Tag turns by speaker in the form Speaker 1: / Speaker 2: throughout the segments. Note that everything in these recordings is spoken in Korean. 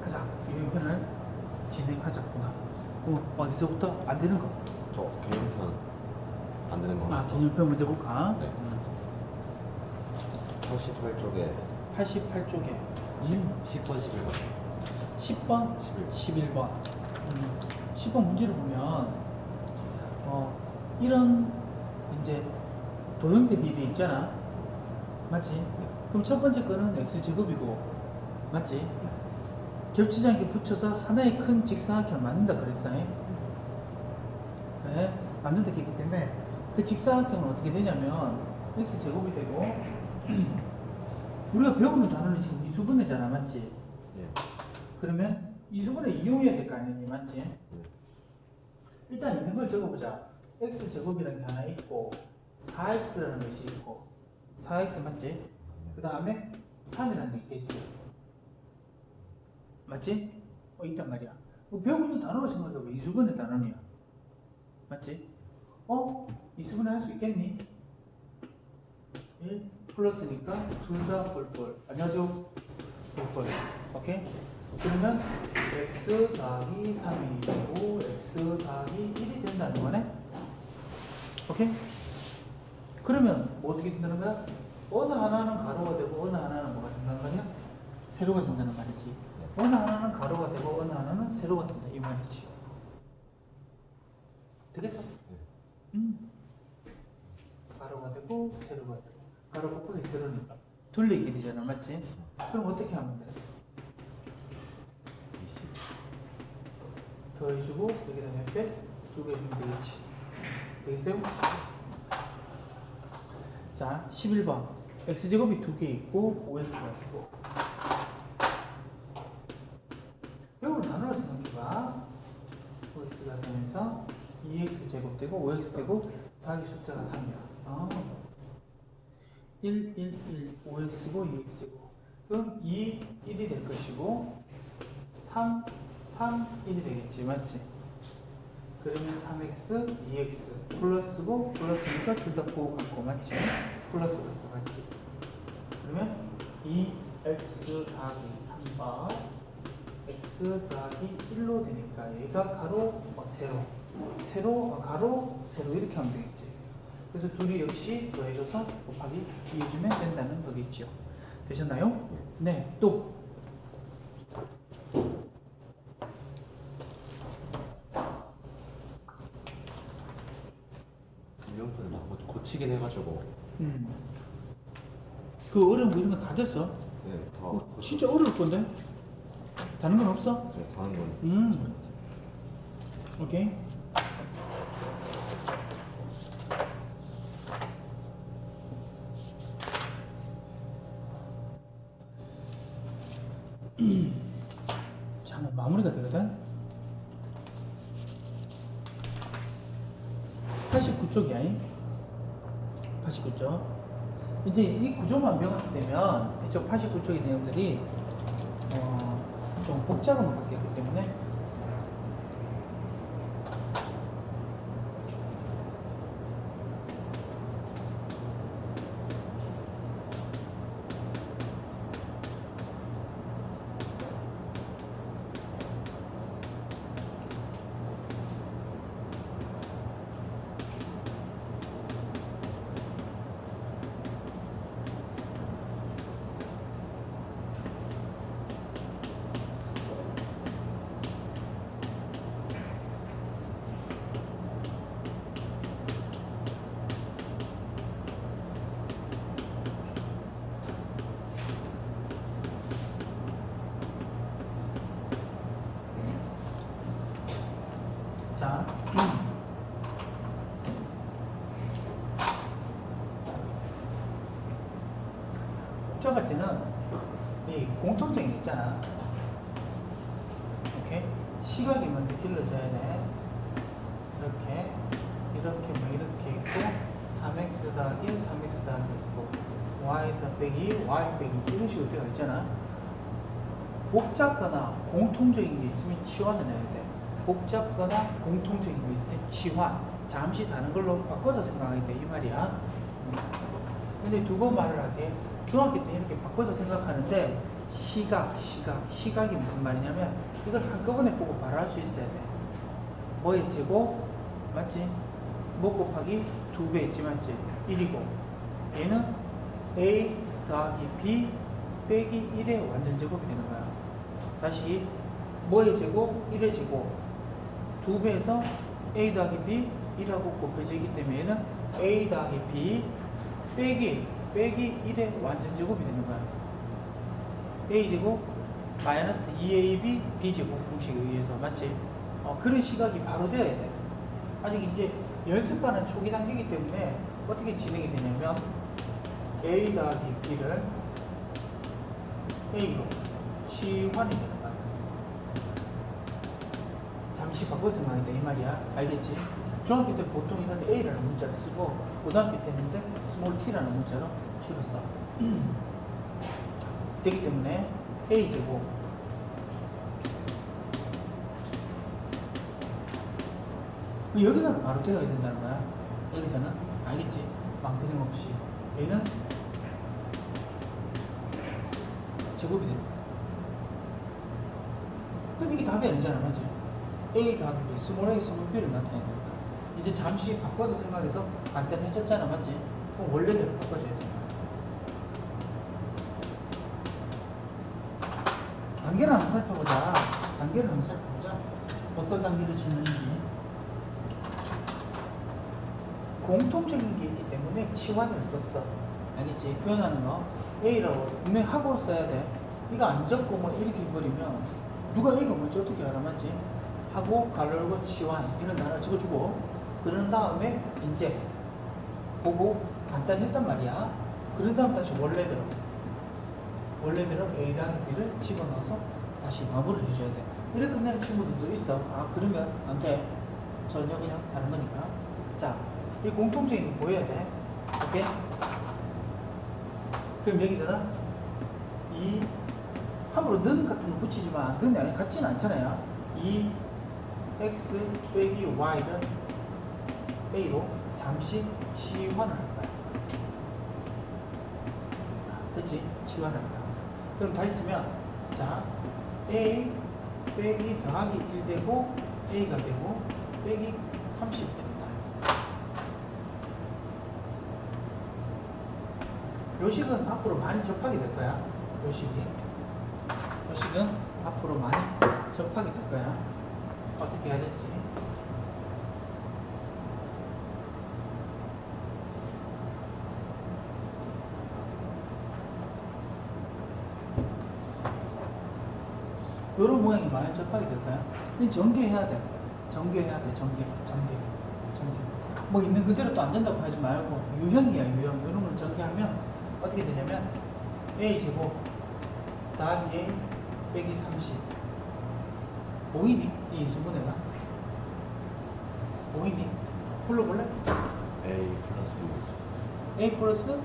Speaker 1: 가자. 유형편을 진행하자꾸나. 어, 어디서부터 안 되는 거?
Speaker 2: 저 개인편 안 되는 거
Speaker 1: 아, 개념편 먼저 볼까?
Speaker 2: 네. 88쪽에
Speaker 1: 88쪽에
Speaker 2: 10번 11번
Speaker 1: 10번,
Speaker 2: 11.
Speaker 1: 11번. 음, 10번 문제를 보면 어, 이런 이제 도형 대 비례 있잖아. 맞지? 그럼 첫 번째 거는 x 제곱이고 맞지? 겹치지 않게 붙여서 하나의 큰 직사각형을 만든다 그랬어. 그래? 만든다 했기 때문에 그 직사각형은 어떻게 되냐면 x 제곱이 되고 우리가 배우는 단어는 지금 이수분해잖아, 맞지?
Speaker 2: 예.
Speaker 1: 그러면 이수분해 이용해야 될 거 아니니, 맞지?
Speaker 2: 예.
Speaker 1: 일단 있는 걸 적어보자. x 제곱이라는 게 하나 있고 4x라는 것이 있고 4x 맞지? 그 다음에 3이라는 게 있겠지. 맞지? 어 있단 말이야. 뭐 배우고 있는 단어로 생각해봐. 이수분해 단어냐. 맞지? 어? 이수분해 할수 있겠니? 1 플러스니까 둘다 뻘뻘. 안녕하세요. 뻘뻘. 오케이? 그러면 x 더하기 3이 되고 x 더하기 1이 된다는 거네? 오케이? 그러면 뭐 어떻게 된다는 거야? 어느 하나는 가로가 되고 어느 하나는 뭐가 된다는 말이야? 세로가 된다는 말이지. 어느 하나는 가로가 되고 어느 하나는 세로가 된다 이 말이지. 되겠어? 음. 가로가 되고 세로가 되고 가로 곱하기 세로니까 돌리게 되잖아 맞지? 그럼 어떻게 하면 돼?
Speaker 2: 20
Speaker 1: 더해주고 여기다 몇 배? 두개 주면 되겠지 되겠어요? 자 11번. X제곱이 두 개 있고 5x가 있고. 이걸 단어로 생각해봐 5x가 되면서 2x제곱 되고 5x 되고 더하기 숫자가 3이야. 아. 1, 1, 1, 5x고 2x고. 그럼 2, 1이 될 것이고 3, 3, 1이 되겠지 맞지? 그러면 3x, 2x 플러스고 플러스니까 둘다 보고 같고 맞지? 플러스 플러스 맞지? 그러면 2x 더하기 3번 x 더하기 1로 되니까 얘가 가로, 어, 세로 세로, 어, 가로, 세로 이렇게 하면 되겠지 그래서 둘이 역시 더해져서 곱하기 2 해주면 된다는 거겠죠 되셨나요? 네, 또
Speaker 2: 유형편을 막 고- 고치긴 해가지고
Speaker 1: 음. 그 어려운 거 이런 거 다 됐어?
Speaker 2: 네, 다
Speaker 1: 어,
Speaker 2: 고치-
Speaker 1: 진짜 어려울 건데? 다른 건 없어?
Speaker 2: 네, 다른 건
Speaker 1: 음. 오케이. 자, 뭐 마무리가 되거든? 89쪽이야. 89쪽. 이제 이 구조만 명확되면 이쪽 89쪽의 내용들이 어, 좀 복잡한 것 같기 때문에 자, 복잡할 때는 이 공통점이 있잖아. 오케이? 시각이 먼저 길러져야 돼. 이렇게, 이렇게, 뭐 이렇게 있고, 3x 더하기 3x 더하기 있고, y 더하기 y 빼기 이런 식으로 되어 있잖아. 복잡거나 공통적인 게 있으면 해야 돼. 복잡거나 공통적인 게 있을 때 치환. 잠시 다른 걸로 바꿔서 생각하게 돼. 이 말이야. 음. 근데 두 번 말을 할게. 중학교 때 이렇게 바꿔서 생각하는데 시각, 시각, 시각이 무슨 말이냐면 이걸 한꺼번에 보고 바로 할 수 있어야 돼. 뭐의 제곱 맞지? 뭐 곱하기 두 배 있지 맞지? 1이고 얘는 a 더하기 b 빼기 1의 완전 제곱이 되는 거야. 다시 뭐의 제곱? 1의 제곱 두 배에서 a 더하기 b 1하고 곱해지기 때문에 a 더하기 b 빼기 빼기 1의 완전 제곱이 되는 거야. a 제곱 마이너스 2ab b 제곱 공식에 의해서 맞지? 어, 그런 시각이 바로 되어야 돼. 아직 이제 연습하는 초기 단계이기 때문에 어떻게 진행이 되냐면 a 더하기 b를 a로 치환이 거야. 잠시 바꿔서 말이다 이 말이야. 알겠지? 중학교 때 보통 이런 a라는 문자를 쓰고 고등학교 때는 이제 스몰 t라는 문자로 줄였어. 되기 때문에 a 제곱 여기서는 바로 되어야 된다는 거야. 여기서는 알겠지? 망설임 없이 얘는 제곱이 거야. 그럼 이게 답이 아니잖아, 맞지? A 더하기 B, 스몰 A, 스몰 B를 나타내야 되니까. 이제 잠시 바꿔서 생각해서 간단해졌잖아, 맞지? 그럼 원래대로 바꿔줘야 돼. 단계를 한번 살펴보자. 단계를 한번 살펴보자. 어떤 단계를 짓는지. 공통적인 게 있기 때문에 치환을 썼어. 알겠지? 표현하는 거. A라고 분명히 하고 써야 돼. 이거 안 적고 뭐 이렇게 해버리면 누가 A가 뭔지 어떻게 알아, 맞지? 하고 열고 치환 이런 단어를 적어주고 그런 다음에 이제 보고 간단히 했단 말이야. 그런 다음 다시 원래대로 원래대로 A 당 B를 집어넣어서 다시 마무리를 해줘야 돼. 이렇게 끝내는 친구들도 있어. 아 그러면 안 돼. 전혀 그냥 다른 거니까. 자, 이 공통적인 거 보여야 돼. 오케이? 그럼 여기서는 이 함부로 는 같은 거 붙이지만 는이 아니 같지는 않잖아요. 이 x 빼기 y를 a로 잠시 치환을 할 거야. 됐지? 치환을 할 거야. 그럼 다 있으면 자 a 빼기 더하기 1 되고 a가 되고 빼기 30 됩니다. 요식은 앞으로 많이 접하게 될 거야. 요식이. 요식은 앞으로 많이 접하게 될 거야. 어떻게 해야 될지. 요런 모양이 많이 접하게 될 거야. 이 전개해야 돼. 전개해야 돼. 전개. 전개. 전개. 뭐 있는 그대로 또 안 된다고 하지 말고 유형이야 유형. 이런 걸 전개하면 어떻게 되냐면 a 제곱 더하기 a 빼기 30 보이니? 이 인수분해가 보이니? 불러볼래?
Speaker 2: A 플러스
Speaker 1: a 플러스
Speaker 2: 6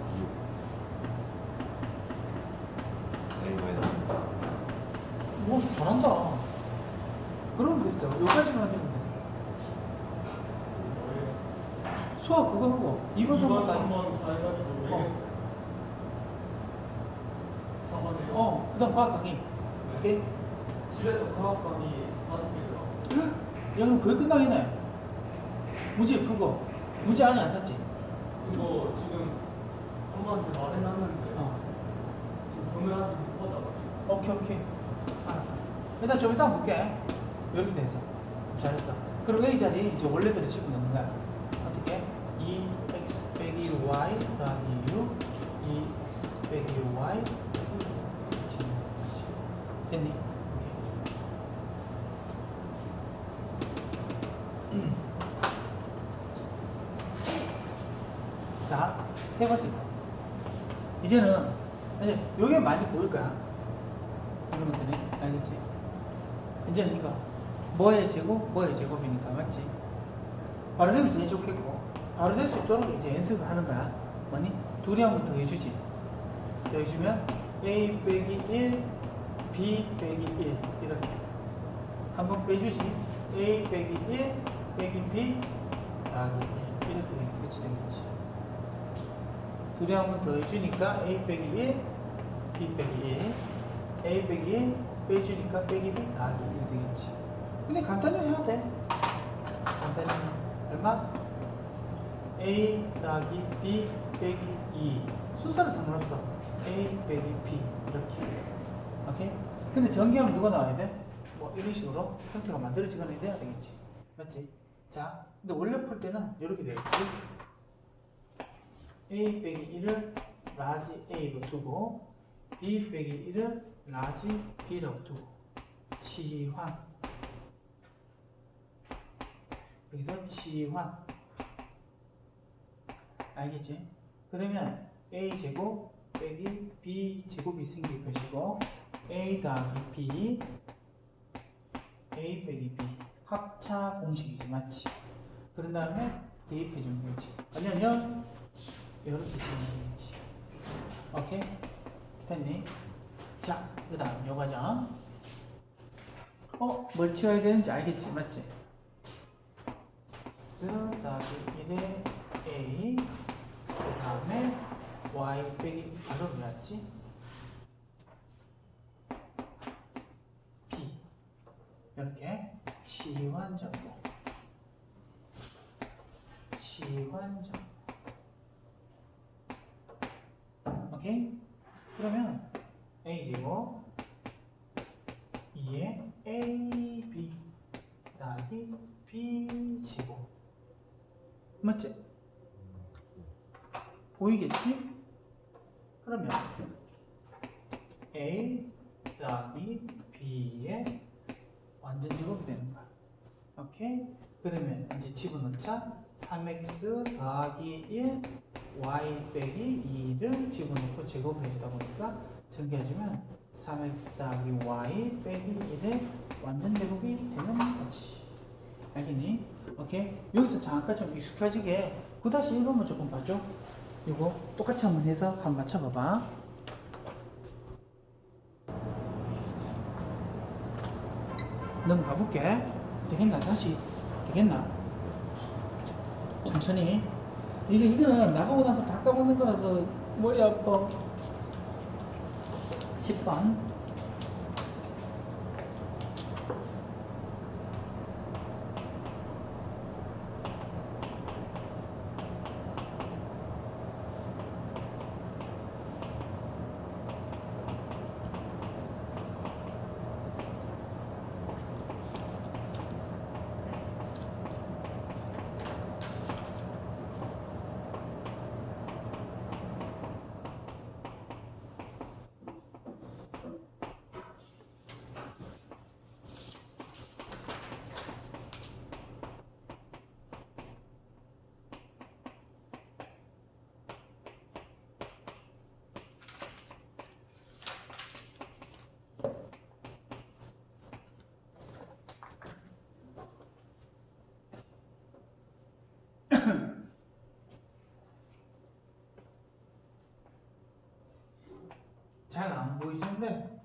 Speaker 2: A 마이너스
Speaker 1: 뭐 잘한다 그러면 됐어 여기까지만 되면 됐어 수학 그거 하고 2번 3번 다 해. 어. 어, 그 다음 과학 강의 오케이?
Speaker 3: 집에서 개 들어.
Speaker 1: 야 그럼 그게 끝나겠네. 문제 풀고 문제 아직 안 샀지?
Speaker 3: 이거 지금 엄마한테 말해놨는데
Speaker 1: 어.
Speaker 3: 지금 돈을 아직 못 받아가지고.
Speaker 1: 오케이 오케이. 알았다. 일단 좀 이따 볼게. 이렇게 돼서 잘했어. 그럼 A 자리 이제 원래대로 집어 넣는 거야 어떻게? 2x 빼기 y 더하기 6 2x 빼기 y. 됐니? 오케이. 거. 이제는 이제 요게 많이 보일 거야. 이런 것들이 알겠지? 이제는 이거 뭐의 제곱, 뭐의 제곱이니까 맞지? 바로 되면 제일 좋겠고 바로 될 수 있도록 이제 연습을 하는 거야. 뭐니? 둘이 한번 더 해주지. 더 해주면 a 빼기 1, b 빼기 1 이렇게 한번 빼주지. a 빼기 1 빼기 b 더하기 1 이렇게 끝이 되겠지. 둘이 한번 더 해주니까 a 빼기 1 b 빼기 1 a 빼기 1 빼주니까 빼기 b 더하기 1 되겠지. 근데 간단히 해야 돼. 간단히 얼마? a 더하기 b 빼기 2 순서는 상관없어. A 빼기 b. 이렇게. 오케이? 근데 전개하면 누가 나와야 돼? 뭐 이런 식으로 형태가 만들어지거나 돼야 되겠지. 맞지? 자 근데 원래 풀 때는 이렇게 되겠지 a 빼기 1을 라지 a로 두고 b 빼기 1을 라지 b로 두고 치환. 여기도 치환. 알겠지? 그러면 a 제곱 빼기 b 제곱이 생길 것이고 a 더하기 b a 빼기 b. 합차 공식이지 맞지? 그런 다음에 대입해 주면 되지. 아니면 이렇게 쓰면 되지 오케이? 됐니? 자, 그 다음 요 과정 어? 뭘 치워야 되는지 알겠지? 맞지? 스 더하기 1의 a 그 다음에 y 빼기 바로 뭐였지? b 이렇게 치환정도 치환정 오케이? 그러면 a 제곱 2에 a b 더하기 b 제곱 맞지? 보이겠지? 그러면 a 더하기 b의 완전 제곱이 되는 거야 오케이? 그러면 이제 집어넣자 3x 더하기 1 y 빼기 2를 집어넣고 제곱을 해주다 보니까 전개해주면 3x 더하기 y 빼기 1의 완전 제곱이 되는 거지 알겠니? 오케이? 여기서 잠깐 좀 익숙해지게 9-1번만 조금 봐줘 이거 똑같이 한번 해서 한번 맞춰봐봐 넘어가 볼게 되겠나? 다시 되겠나? 천천히 이게 이거는 나가고 나서 다 까먹는 거라서 머리 아파. 10번 잘 안 보이시는데?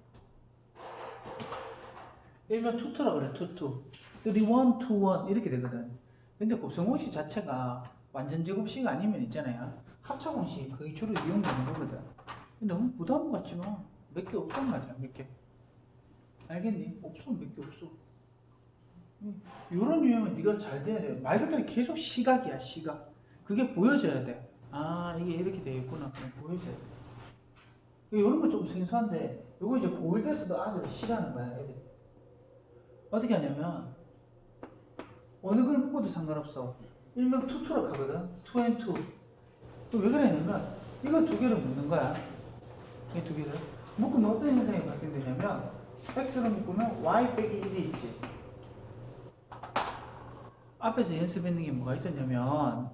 Speaker 1: 일명 투투라 그래 투투. 3, 1, 2, 1 이렇게 되거든. 근데 곱성공식 자체가 완전 제곱식 아니면 있잖아요. 합차 공식 그게 주로 이용되는 거거든. 너무 부담 갖지 마몇 개 없단 말이야 몇개. 알겠니? 없어 몇 개 없어. 이런 유형은 네가 잘 돼야 돼 말 그대로 계속 시각이야 시각. 그게 보여져야 돼 아 이게 이렇게 되겠구나. 보여져야 돼 이런 건좀 생소한데 이거 이제 보일 때서도 아들이 싫어하는 거야 애들이. 어떻게 하냐면 어느 걸 묶어도 상관없어. 일명 투투락 하거든. 투앤투. 왜 그러냐면 이거 두 개를 묶는 거야. 이 두 개를. 묶으면 어떤 현상이 발생되냐면 x를 묶으면 y 빼기 1이 있지. 앞에서 연습했는 게 뭐가 있었냐면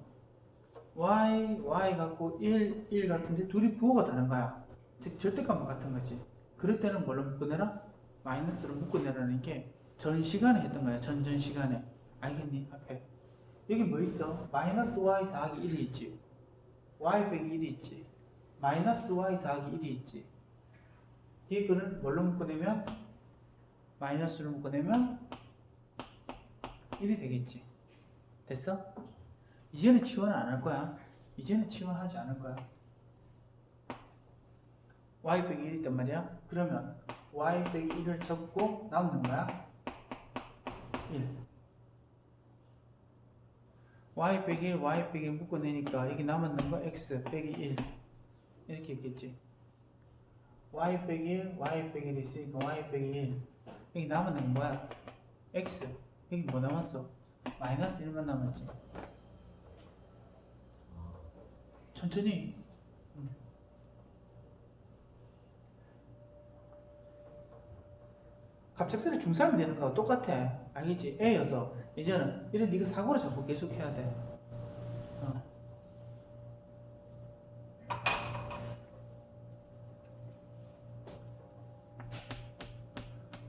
Speaker 1: y, y 갖고 1, 1 같은데 둘이 부호가 다른 거야 즉 절대값만 같은 거지. 그럴 때는 뭘로 묶어내라? 마이너스로 묶어내라는 게 전 시간에 했던 거야. 전전 시간에. 알겠니? 앞에. 여기 뭐 있어? 마이너스 y 더하기 1이 있지. y 빼기 1이 있지. 마이너스 y 더하기 1이 있지. 이거는 뭘로 묶어내면? 마이너스로 묶어내면 1이 되겠지. 됐어? 이제는 치환 안할 거야. 이제는 치환하지 않을 거야. Y 빼기 1이 있단 말이야. 그러면 y 빼기 1을 적고 남는 거야. 1. y 빼기 1, y 빼기 1 묶어내니까 여기 남았는 거 x 빼기 1 이렇게 있겠지. y 빼기 1, y 빼기 1 있으니까 y 빼기 1 여기 남았는 건 뭐야? x 여기 뭐 남았어? 마이너스 1만 남았지. 천천히. 음. 갑작스레 중삼이 되는 거하고 똑같아. 알겠지? A여서 이제는 이래 네가 사고를 자꾸 계속 해야 돼. 어.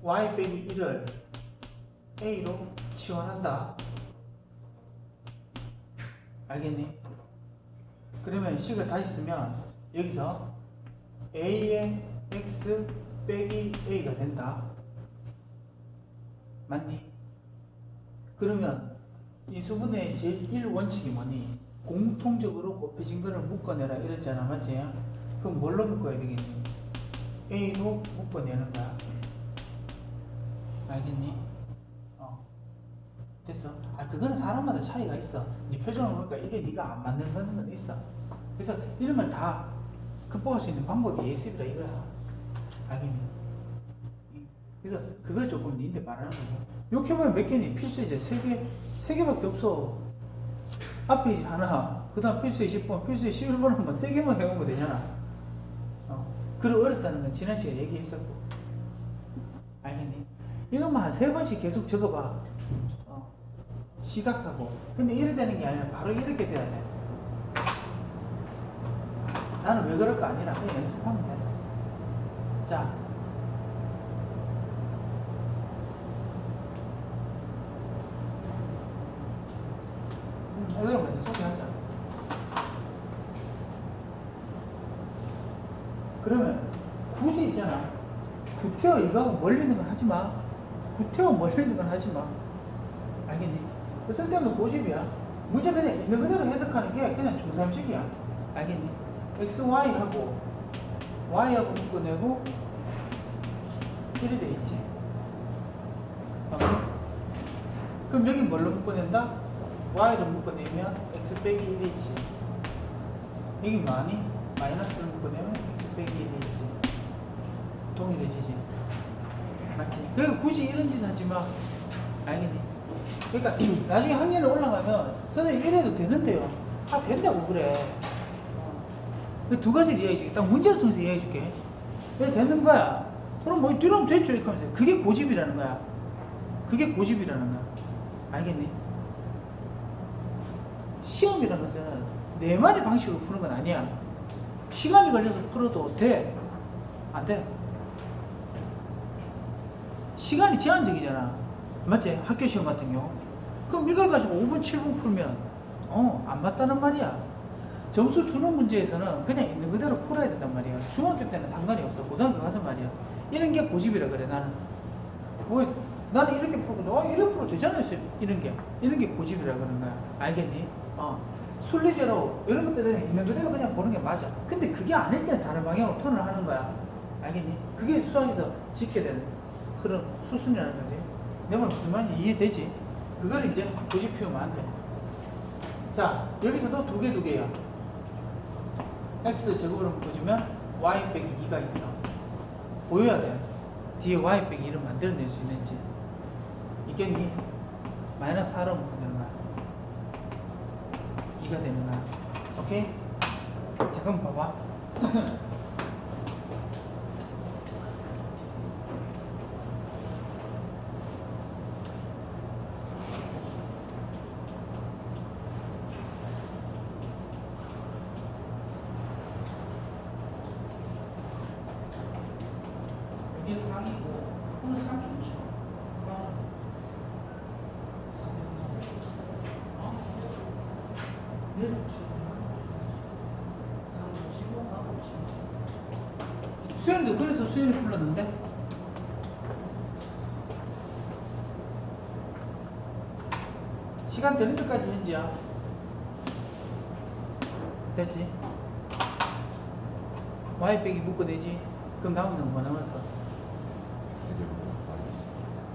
Speaker 1: y 빼기 1을 a로 치환한다. 알겠니? 그러면 식을 다시 쓰면 여기서 a의 x 빼기 a가 된다. 맞니? 그러면 이 수분의 제1원칙이 뭐니? 공통적으로 곱해진 거를 묶어내라 이랬잖아. 맞지? 그럼 뭘로 묶어야 되겠니? a로 묶어내는 거야. 알겠니? 어. 됐어. 아 그거는 사람마다 차이가 있어. 네 표정을 보니까 이게 네가 안 맞는 건 있어. 그래서 이러면 다 극복할 수 있는 방법이 예습이라 이거야. 알겠니? 그래서 그걸 조금 니한테 말하는 거야. 욕해보면 몇 개니? 필수 이제 세 개, 세 개밖에 없어. 앞에 하나, 그 다음 필수에 10번, 필수에 11번 하면 세 개만 해오면 되잖아. 어. 그래 어렵다는 건 지난 시간에 얘기했었고. 알겠니? 이것만 한 세 번씩 계속 적어봐. 어. 시각하고. 근데 이래 되는 게 아니라 바로 이렇게 돼야 돼. 나는 왜 그럴까 아니라 그냥 연습하면 돼. 자. 음, 이걸 먼저 소개하자. 그러면 굳이 있잖아. 구태여 이거하고 멀리 있는 건 하지 마. 구태여 멀리 있는 건 하지 마. 알겠니? 그 쓸데없는 고집이야. 문제 그냥 있는 그대로 해석하는 게 그냥 중삼식이야. 알겠니? x, y하고 y하고 묶어내고 1이 돼 있지. 어. 그럼 여기 뭘로 묶어낸다? Y로 묶어내면 x 빼기 1이 있지. 여기 뭐하니? 마이너스로 묶어내면 x 빼기 1이 있지. 동일해지지. 맞지? 그래서 굳이 이런 짓 하지 마. 알겠니? 그러니까 나중에 학년에 올라가면 선생님 이래도 되는데요. 아 된다고 그래. 그두 가지를 이해해 줄게. 딱 문제를 통해서 이해해 줄게. 왜 되는 거야? 그럼 뭐 뒤로면 됐죠 이렇게 하면서 그게 고집이라는 거야. 그게 고집이라는 거야. 알겠니? 시험이라는 것은 네 마리 방식으로 푸는 건 아니야. 시간이 걸려서 풀어도 돼. 안 돼. 시간이 제한적이잖아. 맞지? 학교 시험 같은 경우. 그럼 이걸 가지고 5분, 7분 풀면, 어, 안 맞다는 말이야. 점수 주는 문제에서는 그냥 있는 그대로 풀어야 된단 말이야. 중학교 때는 상관이 없어. 고등학교 가서 말이야. 이런 게 고집이라 그래, 나는. 뭐, 나는 이렇게 풀고, 어, 이렇게 풀어도 되잖아, 요 이런 게. 이런 게 고집이라 그러는 거야. 알겠니? 어. 순리대로, 이런 것들은 있는 그대로 그냥 보는 게 맞아. 근데 그게 아닐 땐 다른 방향으로 턴을 하는 거야. 알겠니? 그게 수학에서 지켜야 되는 그런 수순이라는 거지. 내말 무슨 말인지 이해되지? 그걸 이제 고집 피우면 안 돼. 자, 여기서도 두 개, 두 개야. x 제곱으로 묶어주면 y 빼기 2가 있어. 보여야 돼. 뒤에 y 빼기 1을 만들어낼 수 있는지. 있겠니? 마이너스 4로 묶으 2가 되는 거야. 오케이? 잠깐만 봐봐. 이게 상이고 오늘 상 좋죠. 어? 내일 좋지. 상 좋지고 하고 수연도 그래서 수연이 불렀는데 시간 되는 데까지 현지야. 됐지? y 빼기 묶어내지 그럼 건뭐 남았어?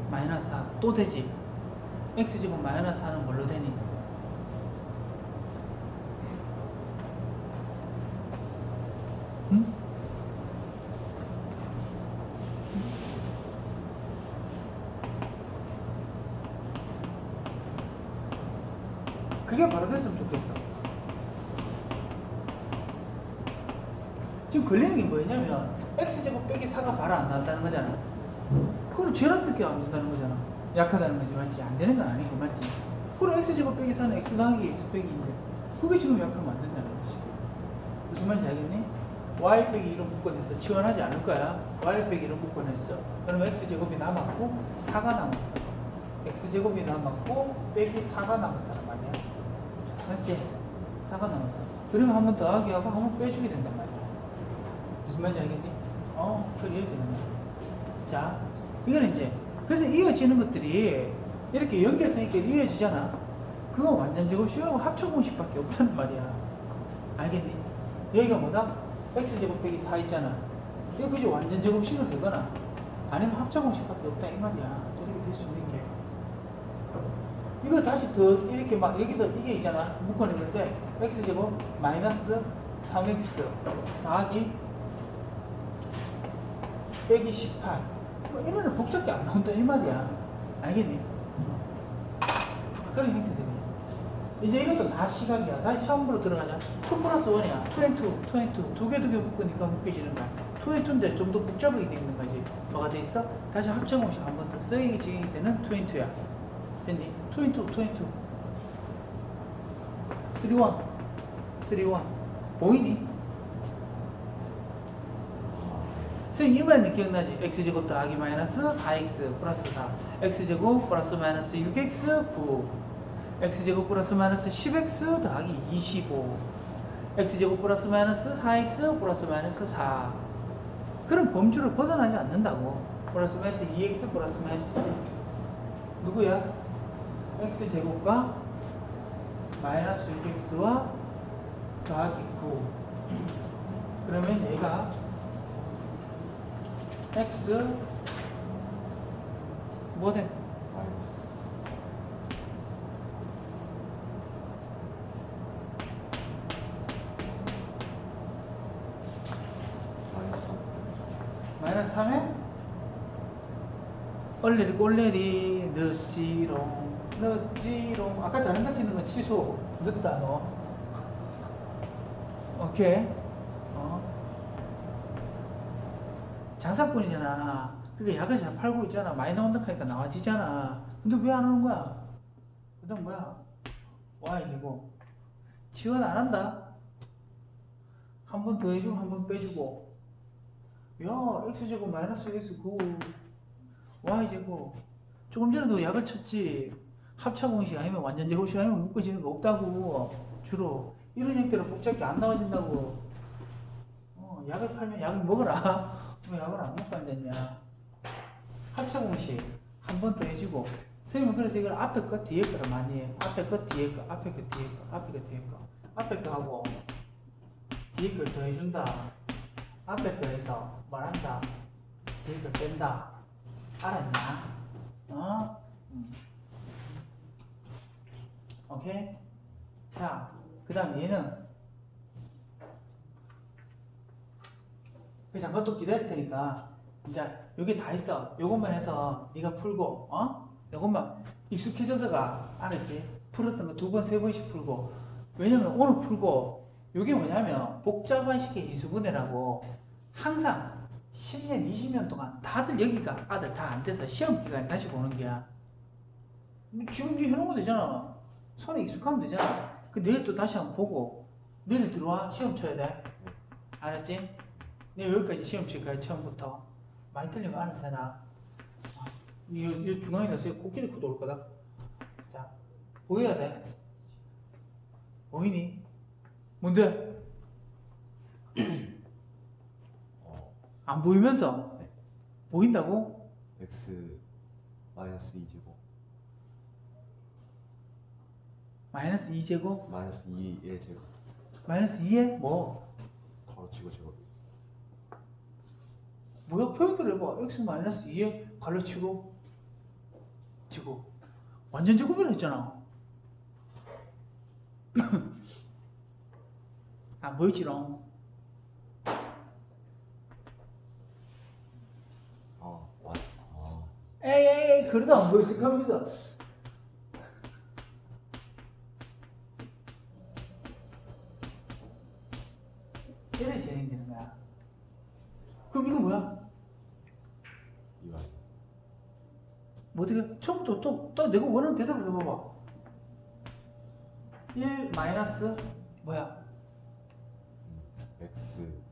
Speaker 2: 마이너스
Speaker 1: 마이너스 4또 되지 x제곱 마이너스 4는 뭘로 되니? 그게 바로 됐으면 좋겠어 지금 걸리는 게 뭐냐면 x제곱 빼기 4가 바로 안 나온다는 거잖아 그럼 제일 앞밖에 안 된다는 거잖아. 약하다는 거지, 맞지? 안 되는 건 아니고, 맞지? 그럼 x제곱 빼기 4는 x 더하기 x 빼기인데 그게 지금 약하면 안 된다는 거지. 무슨 말인지 알겠니? y 빼기 1로 묶어냈어. 지원하지 않을 거야. y 빼기 1로 묶어냈어. 그러면 x제곱이 남았고 4가 남았어. x제곱이 남았고 빼기 4가 남았다는 말이야. 맞지? 4가 남았어. 그러면 한 번 더하기 하고 한 번 빼주게 된단 말이야. 무슨 말인지 알겠니? 어, 그래야 되는 거야. 자, 이거는 이제 그래서 이어지는 것들이 이렇게 연결성 있게 이어지잖아. 그건 완전 제곱 시하고 합쳐 공식밖에 없다는 말이야. 알겠니? 여기가 뭐다? x 제곱 빼기 4 있잖아. 이거 그지 완전 제곱식으로 되거나 아니면 합쳐 공식밖에 없다 이 말이야. 이렇게 될수 있는 게. 이거 다시 더 이렇게 막 여기서 이게 있잖아. 묶어내는데 x 제곱 마이너스 3x 더하기 빼기 18. 뭐 이거는 복잡게 안 나온다 이 말이야. 알겠니? 그런 형태들이. 이제 이것도 다 시각이야. 다시 처음으로 들어가자. 2 플러스 1이야. 2 and 2, 2 and 2. 두개 두 개 묶으니까 묶여지는 거야. 2 and 2인데 좀 더 복잡하게 돼 있는 거지. 뭐가 돼 있어? 다시 합쳐 공식 한 번 더 쓰이기 지기 때는 2 and 2야. 됐니? 2 and 2, 2 and 2. 3, 1. 3, 1. 보이니? 선생님 이번에는 기억나지? x제곱 더하기 마이너스 4x 플러스 4 x제곱 플러스 마이너스 6x 9 x제곱 플러스 마이너스 10x 더하기 25 x제곱 플러스 마이너스 4x 플러스 마이너스 4 그런 범주를 벗어나지 않는다고 플러스 마이너스 2x 플러스 마이너스 1 누구야? X제곱과 마이너스 6x와 더하기 9 그러면 얘가 x
Speaker 2: 3
Speaker 1: 마이너스 3에 얼레리 꼴레리 늦지롱 늦지롱 아까 잘한다 했는 건 취소 늦다 너 오케이 어 장사꾼이잖아 그게 약을 잘 팔고 있잖아 많이 나온다 하니까 나와지잖아 근데 왜 안 오는 거야 그 다음 뭐야 와 이제고 지원 안 한다 한 번 더 해주고 한 번 빼주고 야, x제곱 마이너스 x9 y제곱 조금 전에도 약을 쳤지 합차 공식 아니면 완전 제곱식 아니면 묶어지는 거 없다고 주로 이런 형태로 복잡하게 안 나와진다고 어, 약을 팔면 약을 먹어라 왜 약을 안 먹고 앉았냐 합차 공식 한 번 더 해주고 선생님은 그래서 이걸 앞에 거 뒤에 거를 많이 해 앞에 거 뒤에 거 앞에 거 뒤에 거 앞에 거 뒤에 거 앞에 거 하고 뒤에 걸 더 해준다 앞에 거에서 뭘 한다? 뒤에 걸 뺀다. 알았냐? 어? 음. 오케이? 자, 그 다음 얘는 그 잠깐 또 기다릴 테니까 이제 여기 다 있어. 요것만 해서 네가 풀고 어? 요것만 익숙해져서 가 알았지? 풀었던 거 두 번, 세 번씩 풀고 왜냐면 오늘 풀고 이게 뭐냐면 복잡한 식의 인수분해라고 항상 10년, 20년 동안 다들 여기가 아들 다 안 돼서 시험 기간에 다시 보는. 근데 지금 네 해놓으면 되잖아. 손에 익숙하면 되잖아. 그 내일 또 다시 한번 보고 내일 들어와 시험 쳐야 돼. 알았지? 내가 여기까지 시험 칠 거야 처음부터. 많이 틀리면 알아서 해라. 어, 이, 이 중앙에다 쓰여 코끼리 코도 올 거다. 자, 보여야 돼. 보이니? 뭔데? 어안 보이면서 보인다고?
Speaker 2: x 마이너스 2제곱
Speaker 1: 마이너스 2제곱?
Speaker 2: 마이너스 2의 제곱.
Speaker 1: 마이너스 2에 뭐?
Speaker 2: 가로치고 제곱.
Speaker 1: 뭐야? 표현들 해봐. x 마이너스 2에 갈라치고 제곱. 완전 제곱이라 했잖아. 안 보이지롱?
Speaker 2: 아, 맞, 아,
Speaker 1: 에이 에이 에이 그래도 안 보였을 거면서 이래 진행되는 거야 그럼 이거 뭐야?
Speaker 2: 이완.
Speaker 1: 뭐 어떻게 처음부터 또, 또 내가 원하는 대답을 해봐봐 1 마이너스 뭐야?
Speaker 2: X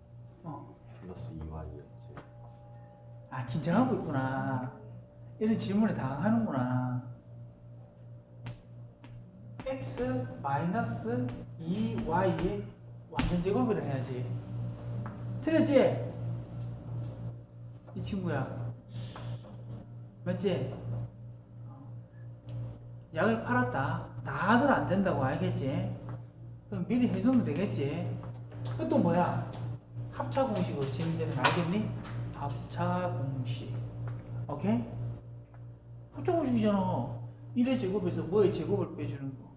Speaker 1: 어.
Speaker 2: 플러스 2Y였지.
Speaker 1: 아 긴장하고 있구나 이런 질문에 당하는구나 x 마이너스 2y의 완전 제곱을 해야지 틀렸지? 이 친구야 맞지? 약을 팔았다 다들 안 된다고 알겠지? 그럼 미리 해놓으면 되겠지? 그또 뭐야? 합차 공식으로 진행되는 거 알겠니? 합차 공식 오케이? 합차 공식이잖아 1의 제곱에서 뭐의 제곱을 빼주는 거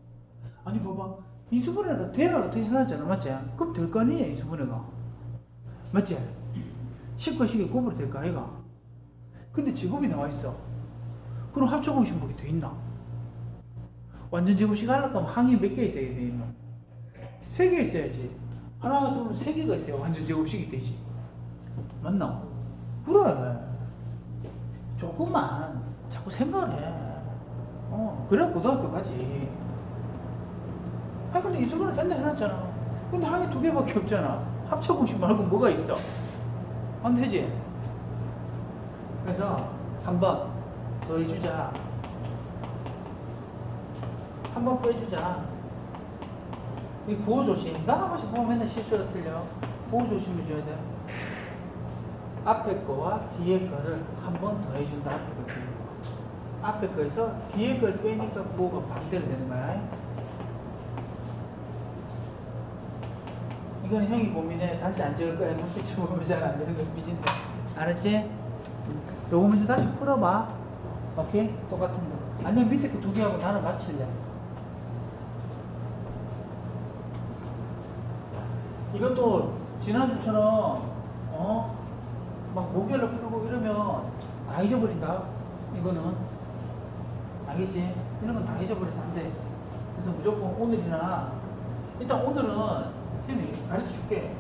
Speaker 1: 아니 봐봐 이수분해가 대라고 돼 해놨잖아 맞지? 그럼 될 거 아니야 이수분해가 맞지? 10과 10이 곱으로 될 거 아이가? 근데 제곱이 나와 있어 그럼 합차 공식 뭐게 돼 있나? 완전 제곱식 하려고 하면 항이 몇 개 있어야 돼 있노? 세개 있어야지 하나 둘세 개가 있어야 완전 제곱식이 되지 맞나? 그래. 조금만 자꾸 생각을 해. 어, 그래 고등학교 가지. 아 근데 이수근은 된다 해놨잖아. 근데 항이 두 개밖에 없잖아. 합쳐 공식 말고 뭐가 있어? 안 되지? 그래서 한번 더 해주자. 한번 빼주자. 이 보호 조심. 나 한 번씩 보면 맨날 실수가 틀려. 보호 조심해 줘야 돼. 앞에 거와 뒤에 거를 한 번 더 해준다. 앞에 거. 앞에 거에서 뒤에 걸 빼니까 보호가 반대로 되는 거야. 이거는 형이 고민해. 다시 안 지을 거야. 눈빛을 보면 잘안 되는 눈빛인데. 알았지? 요거 문제 다시 풀어봐. 오케이? 똑같은 거. 아니면 밑에 거 두 개하고 나는 맞힐래. 이것도 지난주처럼 어? 막 목요일로 풀고 이러면 다 잊어버린다. 이거는 알겠지? 이런 건 다 잊어버려서 안 돼. 그래서 무조건 오늘이나 일단 오늘은 선생님이 가르쳐 줄게.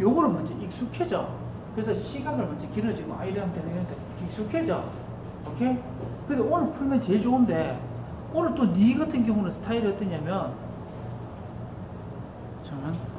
Speaker 1: 요거를 먼저 익숙해져. 그래서 시간을 먼저 길어지고 아 하면 되네. 익숙해져. 오케이? 근데 오늘 풀면 제일 좋은데 오늘 또네 같은 경우는 스타일이 어떠냐면 잠깐만